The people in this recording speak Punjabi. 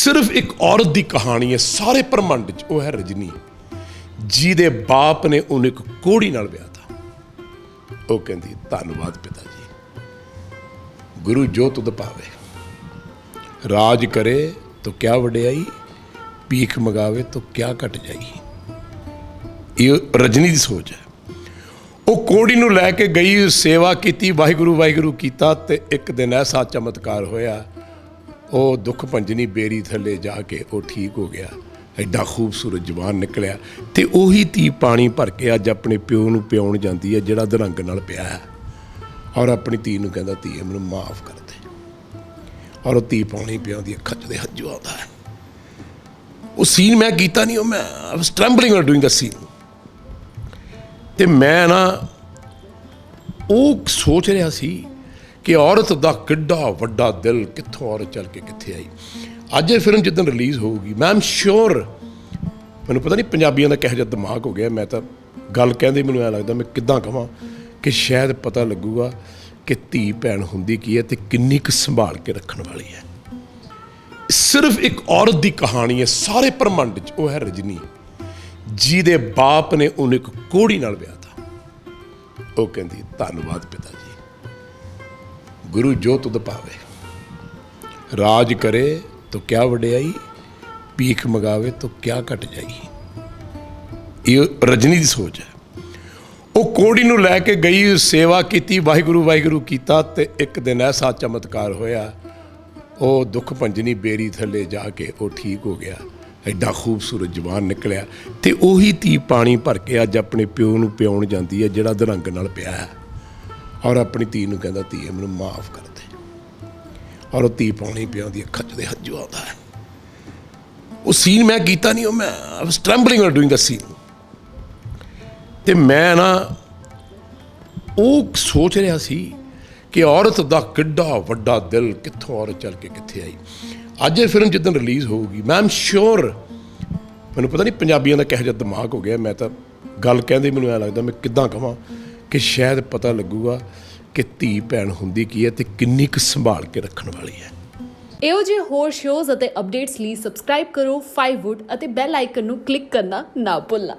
ਸਿਰਫ ਇੱਕ ਔਰਤ ਦੀ ਕਹਾਣੀ ਹੈ, ਸਾਰੇ ਬ੍ਰਹਮੰਡ 'ਚ, ਉਹ ਹੈ ਰਜਨੀ। ਜਿਹਦੇ ਬਾਪ ਨੇ ਉਹਨੂੰ ਇੱਕ ਕੋੜੀ ਨਾਲ ਵਿਆਹ ਤਾ। ਉਹ ਕਹਿੰਦੀ, ਧੰਨਵਾਦ ਪਿਤਾ ਜੀ। ਗੁਰੂ ਜੋ ਤੁਧ ਪਾਵੇ ਰਾਜ ਕਰੇ ਤੋ ਕਿਆ ਵਡਿਆਈ, ਭੀਖ ਮਗਾਵੇ ਤੋ ਕਿਆ ਘਟ ਜਾਈ। ਇਹ ਰਜਨੀ ਦੀ ਸੋਚ ਹੈ। ਉਹ ਕੋੜੀ ਨੂੰ ਲੈ ਕੇ ਗਈ, ਸੇਵਾ ਕੀਤੀ, ਵਾਹਿਗੁਰੂ ਵਾਹਿਗੁਰੂ ਕੀਤਾ ਤੇ ਇੱਕ ਦਿਨ ਐਸਾ ਚਮਤਕਾਰ ਹੋਇਆ ਉਹ ਦੁੱਖ ਭੰਜਨੀ ਬੇਰੀ ਥੱਲੇ ਜਾ ਕੇ ਉਹ ਠੀਕ ਹੋ ਗਿਆ। ਐਡਾ ਖੂਬਸੂਰਤ ਜਵਾਨ ਨਿਕਲਿਆ ਤੇ ਉਹੀ ਧੀ ਪਾਣੀ ਭਰ ਕੇ ਅੱਜ ਆਪਣੇ ਪਿਓ ਨੂੰ ਪਿਉਣ ਜਾਂਦੀ ਹੈ, ਜਿਹੜਾ ਦਰੰਗ ਨਾਲ ਪਿਆ ਹੈ। ਔਰ ਆਪਣੀ ਧੀ ਨੂੰ ਕਹਿੰਦਾ ਧੀਏ ਮੈਨੂੰ ਮਾਫ ਕਰ ਦੇ। ਔਰ ਉਹ ਧੀ ਪਾਣੀ ਪਿਆਉਂਦੀ ਅੱਖਾਂ 'ਚ ਦੇ ਹੰਝੂ ਆਉਂਦਾ ਹੈ। ਉਹ ਸੀਨ ਮੈਂ ਕੀਤਾ ਨਹੀਂ ਉਹ ਮੈਂ ਆਈ ਔਰ ਡੂਇੰਗ ਦਾ ਸੀਨ ਤੇ ਮੈਂ ਨਾ, ਉਹ ਸੋਚ ਰਿਹਾ ਸੀ ਕਿ ਔਰਤ ਦਾ ਕਿੱਡਾ ਵੱਡਾ ਦਿਲ ਕਿੱਥੋਂ ਔਰਤ ਚੱਲ ਕੇ ਕਿੱਥੇ ਆਈ? ਅੱਜ ਇਹ ਫਿਲਮ ਜਿੱਦਣ ਰਿਲੀਜ਼ ਹੋਊਗੀ, ਮੈਂ ਐਮ ਸ਼ੋਰ ਮੈਨੂੰ ਪਤਾ ਨਹੀਂ ਪੰਜਾਬੀਆਂ ਦਾ ਕਿਹੋ ਜਿਹਾ ਦਿਮਾਗ ਹੋ ਗਿਆ, ਮੈਂ ਤਾਂ ਗੱਲ ਕਹਿੰਦੇ ਮੈਨੂੰ ਐ ਲੱਗਦਾ ਮੈਂ ਕਿੱਦਾਂ ਕਹਾਂ ਕਿ ਸ਼ਾਇਦ ਪਤਾ ਲੱਗੂਗਾ ਕਿ ਧੀ ਭੈਣ ਹੁੰਦੀ ਕੀ ਹੈ ਤੇ ਕਿੰਨੀ ਕੁ ਸੰਭਾਲ ਕੇ ਰੱਖਣ ਵਾਲੀ ਹੈ। ਸਿਰਫ ਇੱਕ ਔਰਤ ਦੀ ਕਹਾਣੀ ਹੈ, ਸਾਰੇ ਪ੍ਰਮੰਡ 'ਚ, ਉਹ ਹੈ ਰਜਨੀ, ਜਿਹਦੇ ਬਾਪ ਨੇ ਉਹਨੂੰ ਇੱਕ ਕੋੜੀ ਨਾਲ ਵਿਆਹ ਤਾ। ਉਹ ਕਹਿੰਦੀ, ਧੰਨਵਾਦ ਪਿਤਾ ਜੀ। ਗੁਰੂ ਜੋਤ ਤੁਧ ਪਾਵੇ ਰਾਜ ਕਰੇ ਤੋ ਕਿਆ ਵਡਿਆਈ, ਭੀਖ ਮਗਾਵੇ ਤੋ ਕਿਆ ਘਟ ਜਾਈ। ਇਹ ਰਜਨੀ ਦੀ ਸੋਚ ਹੈ। ਉਹ ਕੋੜੀ ਨੂੰ ਲੈ ਕੇ ਗਈ, ਸੇਵਾ ਕੀਤੀ, ਵਾਹਿਗੁਰੂ ਵਾਹਿਗੁਰੂ ਕੀਤਾ ਤੇ ਇੱਕ ਦਿਨ ਐਸਾ ਚਮਤਕਾਰ ਹੋਇਆ, ਉਹ ਦੁੱਖ ਭੰਜਨੀ ਬੇਰੀ ਥੱਲੇ ਜਾ ਕੇ ਉਹ ਠੀਕ ਹੋ ਗਿਆ। ਐਡਾ ਖੂਬਸੂਰਤ ਜਵਾਨ ਨਿਕਲਿਆ ਤੇ ਉਹੀ ਧੀ ਪਾਣੀ ਭਰ ਕੇ ਅੱਜ ਆਪਣੇ ਪਿਓ ਨੂੰ ਪਿਉਣ ਜਾਂਦੀ ਹੈ, ਜਿਹੜਾ ਦਰੰਗ ਨਾਲ ਪਿਆ ਹੈ। ਔਰ ਆਪਣੀ ਧੀ ਨੂੰ ਕਹਿੰਦਾ, ਧੀਏ, ਮੈਨੂੰ ਮਾਫ ਕਰ ਦੇ। ਔਰ ਉਹ ਧੀ ਪਾਣੀ ਪਿਆਉਂਦੀ ਅੱਖਾਂ 'ਚ ਦੇ ਹੰਝੂ ਆਉਂਦਾ ਹੈ। ਉਹ ਸੀਨ ਮੈਂ ਕੀਤਾ ਨਹੀਂ ਉਹ ਮੈਂ ਆਈ ਵਾਸ ਟ੍ਰੈਂਬਲਿੰਗ ਔਰ ਡੂਇੰਗ ਦਾ ਸੀਨ ਤੇ ਮੈਂ ਨਾ, ਉਹ ਸੋਚ ਰਿਹਾ ਸੀ ਕਿ ਔਰਤ ਦਾ ਕਿੱਡਾ ਵੱਡਾ ਦਿਲ ਕਿੱਥੋਂ ਔਰਤ ਚੱਲ ਕੇ ਕਿੱਥੇ ਆਈ। ਅੱਜ ਇਹ ਫਿਲਮ ਜਿੱਦਣ ਰਿਲੀਜ਼ ਹੋਊਗੀ, ਮੈਂ ਐਮ ਸ਼ੋਰ ਮੈਨੂੰ ਪਤਾ ਨਹੀਂ ਪੰਜਾਬੀਆਂ ਦਾ ਕਿਹੋ ਜਿਹਾ ਦਿਮਾਗ ਹੋ ਗਿਆ। ਮੈਂ ਤਾਂ ਗੱਲ ਕਹਿੰਦੇ ਮੈਨੂੰ ਐ ਲੱਗਦਾ, ਮੈਂ ਕਿੱਦਾਂ ਕਹਾਂ ਕਿ ਸ਼ਾਇਦ ਪਤਾ ਲੱਗੂਗਾ ਕਿ ਧੀ ਭੈਣ ਹੁੰਦੀ ਕੀ ਹੈ ਤੇ ਕਿੰਨੀ ਕੁ ਸੰਭਾਲ ਕੇ ਰੱਖਣ ਵਾਲੀ ਹੈ। ਇਹੋ ਜਿਹੇ ਹੋਰ ਸ਼ੋਜ਼ ਅਤੇ ਅਪਡੇਟਸ ਲਈ ਸਬਸਕ੍ਰਾਈਬ ਕਰੋ 5wood ਅਤੇ ਬੈਲ ਆਈਕਨ ਨੂੰ ਕਲਿੱਕ ਕਰਨਾ ਨਾ ਭੁੱਲਣਾ।